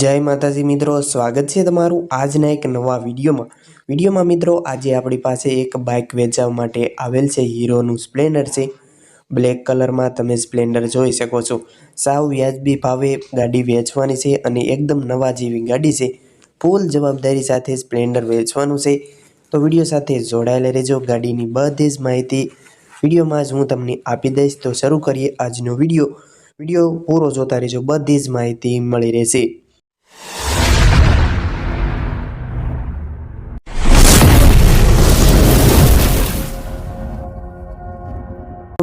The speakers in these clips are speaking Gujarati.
જય માતાજી મિત્રો, સ્વાગત છે તમારું આજના એક નવા વિડીયોમાં. વિડીયોમાં મિત્રો, આજે આપણી પાસે એક બાઇક વેચવા માટે આવેલ છે, હીરોનું સ્પ્લેન્ડર છે. બ્લેક કલરમાં તમે સ્પ્લેન્ડર જોઈ શકો છો. સાવ વ્યાજબી ભાવે ગાડી વેચવાની છે અને એકદમ નવા જેવી ગાડી છે. ફૂલ જવાબદારી સાથે સ્પ્લેન્ડર વેચવાનું છે. તો વીડિયો સાથે જોડાયેલા રહેજો. ગાડીની બધી જ માહિતી વિડીયોમાં જ હું તમને આપી દઈશ. તો શરૂ કરીએ આજનો વીડિયો. વીડિયો પૂરો જોતા રહેજો. બધી જ માહિતી મળી રહેશે.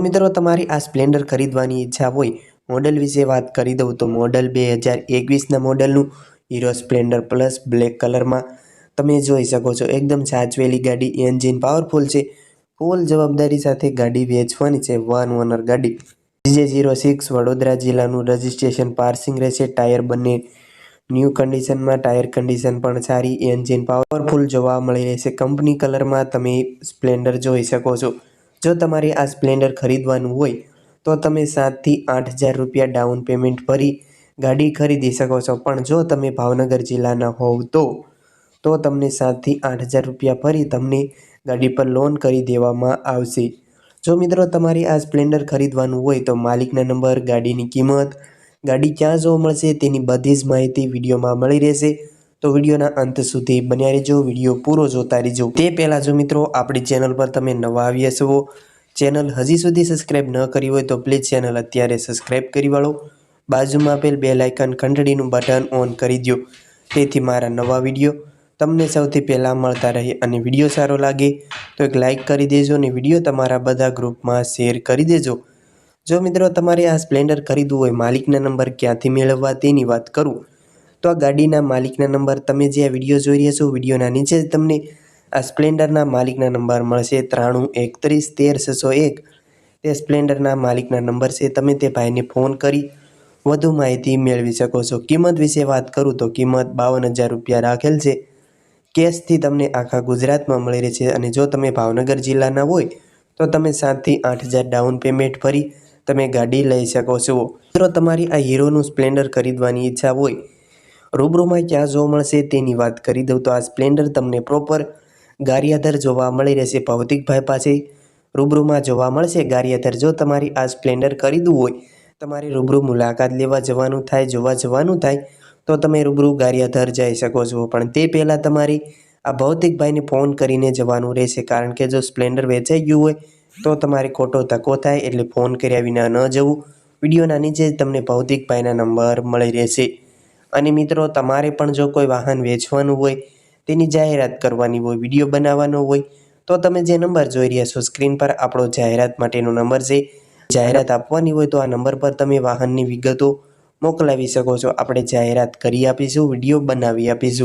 મિત્રો, તમારી આ સ્પ્લેન્ડર ખરીદવાની ઈચ્છા હોય, મોડલ વિશે વાત કરી દઉં તો મોડલ બે હજાર એકવીસના મોડલનું હીરો સ્પ્લેન્ડર પ્લસ બ્લેક કલરમાં તમે જોઈ શકો છો. એકદમ સાચવેલી ગાડી એન્જિન પાવરફુલ છે. ફૂલ જવાબદારી સાથે ગાડી વેચવાની છે. વન ઓનર ગાડી. જીજે ઝીરો સિક્સ વડોદરા જિલ્લાનું રજિસ્ટ્રેશન પાર્સિંગ રહેશે ટાયર બંને ન્યૂ કન્ડિશનમાં ટાયર કન્ડિશન પણ સારી, એન્જિન પાવરફુલ, જોવા મળી રહેશે. કંપની કલરમાં તમે સ્પ્લેન્ડર જોઈ શકો છો. જો તમારે આ સ્પ્લેન્ડર ખરીદવાનું હોય, તો તમે સાતથી આઠ હજાર રૂપિયા ડાઉન પેમેન્ટ ભરી ગાડી ખરીદી શકો છો. પણ જો તમે ભાવનગર જિલ્લાના હોવ તો તો તમને સાતથી આઠ હજાર રૂપિયા ભરી તમને ગાડી પર લોન કરી દેવામાં આવશે. જો મિત્રો તમારે આ સ્પ્લેન્ડર ખરીદવાનું હોય, તો માલિકના નંબર, ગાડીની કિંમત ગાડી ક્યાં જોવા મળશે તેની બધી જ માહિતી વિડીયોમાં મળી રહેશે. તો વિડીયોના અંત સુધી બન્યા રહેજો, વીડિયો પૂરો જોતા રહેજો. તે પહેલાં જો મિત્રો, આપણી ચેનલ પર તમે નવા આવ્યા છો ચેનલ હજી સુધી સબસ્ક્રાઈબ ન કરી હોય તો પ્લીઝ ચેનલ અત્યારે સબસ્ક્રાઈબ કરી વાળો. બાજુમાં આપેલ બે લાઇકન ઘંટડીનું બટન ઓન કરી દો તેથી મારા નવા વીડિયો તમને સૌથી પહેલાં મળતા રહે અને વીડિયો સારો લાગે તો એક લાઇક કરી દેજો અને વીડિયો તમારા બધા ગ્રુપમાં શેર કરી દેજો. જો મિત્રો તમારે આ સ્પ્લેન્ડર ખરીદવું હોય, માલિકના નંબર ક્યાંથી મેળવવા તેની વાત કરું. તો આ ગાડીના માલિકના નંબર તમે જે આ વીડિયો જોઈ રહ્યા છો, વિડીયોના નીચે તમને આ સ્પ્લેન્ડરના માલિકના નંબર મળશે ત્રાણું એકત્રીસ તેર છસો એક. તે સ્પ્લેન્ડરના માલિકના નંબર છે, તમે તે ભાઈને ફોન કરી વધુ માહિતી મેળવી શકો છો. કિંમત વિશે વાત કરું તો કિંમત બાવન હજાર રૂપિયા રાખેલ છે. કેશથી તમને આખા ગુજરાતમાં મળી રહે છે અને જો તમે ભાવનગર જિલ્લાના હોય, તો તમે સાતથી આઠ હજાર ડાઉન પેમેન્ટ ભરી તમે ગાડી લઈ શકો છો. મિત્રો, તમારી આ હીરોનું સ્પ્લેન્ડર ખરીદવાની ઈચ્છા હોય, રૂબરૂમાં ક્યાં જોવા મળશે તેની વાત કરી દઉં. તો આ સ્પ્લેન્ડર તમને પ્રોપર ગારિયાધર જોવા મળી રહેશે. ભૌતિકભાઈ પાસે રૂબરૂમાં જોવા મળશે. ગારિયાધર, જો તમારી આ સ્પ્લેન્ડર ખરીદવું હોય, તમારે રૂબરૂ મુલાકાત લેવા જવાનું થાય, જોવા જવાનું થાય, તો તમે રૂબરૂ ગારિયાધર જઈ શકો છો. પણ તે પહેલાં તમારે આ ભૌતિકભાઈને ફોન કરીને જવાનું રહેશે. કારણ કે જો સ્પ્લેન્ડર વેચાઈ ગયું હોય તો તમારે ખોટો ધક્કો થાય એટલે ફોન કર્યા વિના ન જવું. વિડીયોના નીચે તમને ભૌતિકભાઈના નંબર મળી રહેશે. અને મિત્રો, તમારે પણ જો કોઈ વાહન વેચવાનું હોય, તેની જાહેરાત કરવાની હોય, વીડિયો બનાવવાનો હોય, તો તમે જે નંબર જોઈ રહ્યા છો સ્ક્રીન પર, આપણો જાહેરાત માટેનો નંબર છે. જાહેરાત આપવાની હોય તો આ નંબર પર તમે વાહનની વિગતો મોકલાવી શકો છો. આપણે જાહેરાત કરી આપીશું, વીડિયો બનાવી આપીશું.